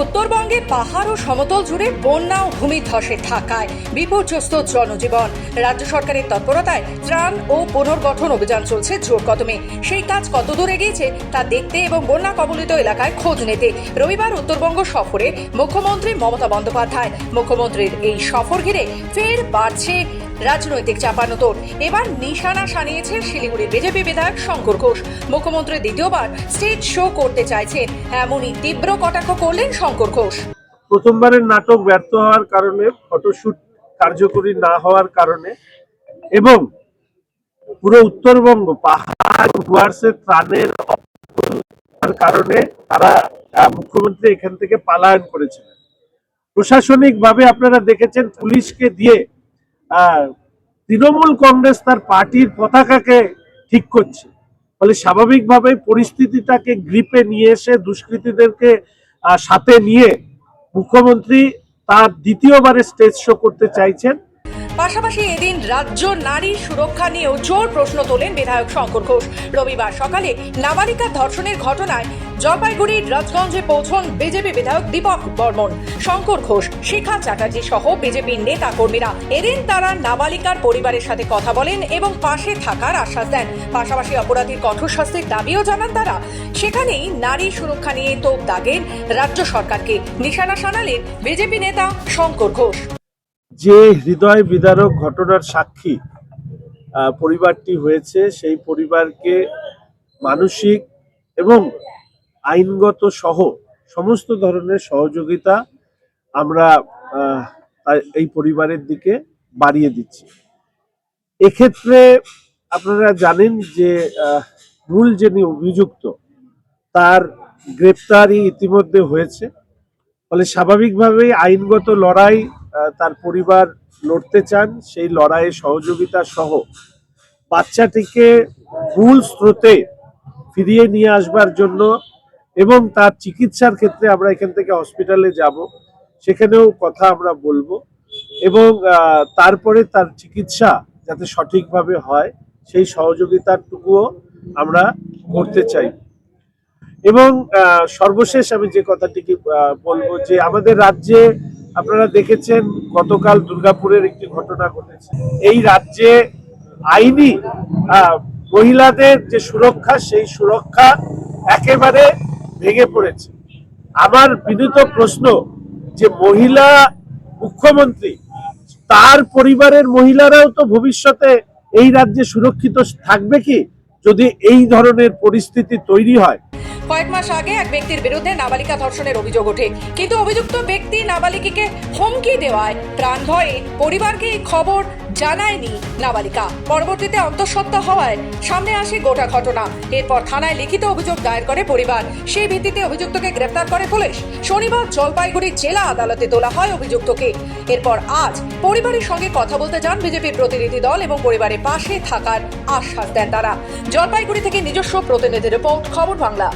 উত্তরবঙ্গে পাহাড় ও সমতল জুড়ে বন্যা ও ভূমিধসে থাকায় বিপর্যস্ত জনজীবন। রাজ্য সরকারের তৎপরতায় ত্রাণ ও পুনর্গঠন অভিযান চলছে জোর কদমে। সেই কাজ কতদূর এগিয়েছে তা দেখতে এবং বন্যা কবলিত এলাকায় খোঁজ নিতে রবিবার উত্তরবঙ্গ সফরে মুখ্যমন্ত্রী মমতা বন্দ্যোপাধ্যায়। মুখ্যমন্ত্রীর এই সফর ঘিরে ফের বাড়ছে রাজনৈতিক চাপানোতর এবার নিশানা সানিয়েছে শিলিগুড়ির বিজেপি বিধায়ক শঙ্কর ঘোষ। মুখ্যমন্ত্রী দ্বিতীয়বার স্টেজ শো করতে চাইছেন। এমনই তীব্র কটাক্ষ করলেন শঙ্কর ঘোষ। প্রথমবারের নাটক ব্যর্থ হওয়ার কারণে ফটোশুট কার্যকরী না হওয়ার কারণে এবং পুরো উত্তরবঙ্গ পাহাড় ত্রাণের কারণে তারা মুখ্যমন্ত্রী এখান থেকে পালায়ন করেছিলেন। প্রশাসনিক ভাবে আপনারা দেখেছেন পুলিশকে দিয়ে তৃণমূল কংগ্রেস তার পার্টির পতাকাকে ঠিক করছে। ফলে স্বাভাবিকভাবে পরিস্থিতিটাকে গ্রিপে নিয়ে এসে দুষ্কৃতীদেরকে সাথে নিয়ে মুখ্যমন্ত্রী তার দ্বিতীয়বারে স্টেজ শো করতে চাইছেন। পাশাপাশি এদিন রাজ্য নারী সুরক্ষা নিয়েও জোর প্রশ্ন তোলেন বিধায়ক শঙ্কর ঘোষ। রবিবার সকালে নাবালিকা ধর্ষণের ঘটনায় জলপাইগুড়ির রাজগঞ্জে পৌঁছন বিজেপি বিধায়ক দীপক বর্মন। শঙ্কর ঘোষ, শিখা চ্যাটার্জি সহ বিজেপির নেতা কর্মীরা এদিন তারা নাবালিকার পরিবারের সাথে কথা বলেন এবং পাশে থাকার আশ্বাস দেন। পাশাপাশি অপরাধীর কঠোর শাস্তির দাবিও জানান তারা। সেখানেই নারী সুরক্ষা নিয়ে তোপ দাগেন রাজ্য সরকারকে নিশানা সানালেন বিজেপি নেতা শঙ্কর ঘোষ। যে হৃদয় বিদারক ঘটনার সাক্ষী পরিবারটি হয়েছে, সেই পরিবারকে মানসিক এবং আইনগত সহ সমস্ত ধরনের সহযোগিতা আমরা এই পরিবারের দিকে বাড়িয়ে দিচ্ছি। এক্ষেত্রে আপনারা জানেন যে মূল যিনি অভিযুক্ত, তার গ্রেপ্তারি ইতিমধ্যে হয়েছে। ফলে স্বাভাবিকভাবেই আইনগত লড়াই তার পরিবার লড়তে চান, সেই লড়াইয়ে সহযোগিতা সহ বাচ্চাটিকে মূল স্রোতে ফিরিয়ে নিয়ে আসবার জন্য এবং তার চিকিৎসার ক্ষেত্রে আমরা এখান থেকে হসপিটালে যাব, সেখানেও কথা আমরা বলব এবং তারপরে তার চিকিৎসা যাতে সঠিকভাবে হয়, সেই সহযোগিতাটুকুও আমরা করতে চাই। এবং সর্বশেষ আমি যে কথাটিকে বলব যে আমাদের রাজ্যে আপনারা দেখেছেন গতকাল দুর্গাপুরের একটি ঘটনা ঘটেছে। এই রাজ্যে আইনি মহিলাদের যে সুরক্ষা, সেই সুরক্ষা একেবারে ভেঙে পড়েছে। আমার বিনীত প্রশ্ন যে মহিলা মুখ্যমন্ত্রী, তার পরিবারের মহিলারাও তো ভবিষ্যতে এই রাজ্যে সুরক্ষিত থাকবে কি? যদি এই ধরনের পরিস্থিতি তৈরি হয় কয়েক মাস আগে এক ব্যক্তির বিরুদ্ধে নাবালিকা ধর্ষণের অভিযোগ ওঠে। কিন্তু অভিযুক্ত ব্যক্তি নাবালিকাকে হুমকি দেওয়ায় প্রাণ ভয়ে পরিবারকে এই খবর জানায়নি নাবালিকা। পরবর্তীতে অন্তঃসত্ত্বা হওয়ায় সামনে আসে গোটা ঘটনা। এরপর থানায় লিখিত অভিযোগ দায়ের করে পরিবার। সেই ভিত্তিতে অভিযুক্তকে গ্রেপ্তার করে পুলিশ। শনিবার জলপাইগুড়ি জেলা আদালতে তোলা হয় অভিযুক্তকে। এরপর আজ পরিবারের সঙ্গে কথা বলতে যান বিজেপির প্রতিনিধি দল এবং পরিবারের পাশে থাকার আশ্বাস দেন তারা। জলপাইগুড়ি থেকে নিজস্ব প্রতিনিধি রিপোর্ট, খবর বাংলা।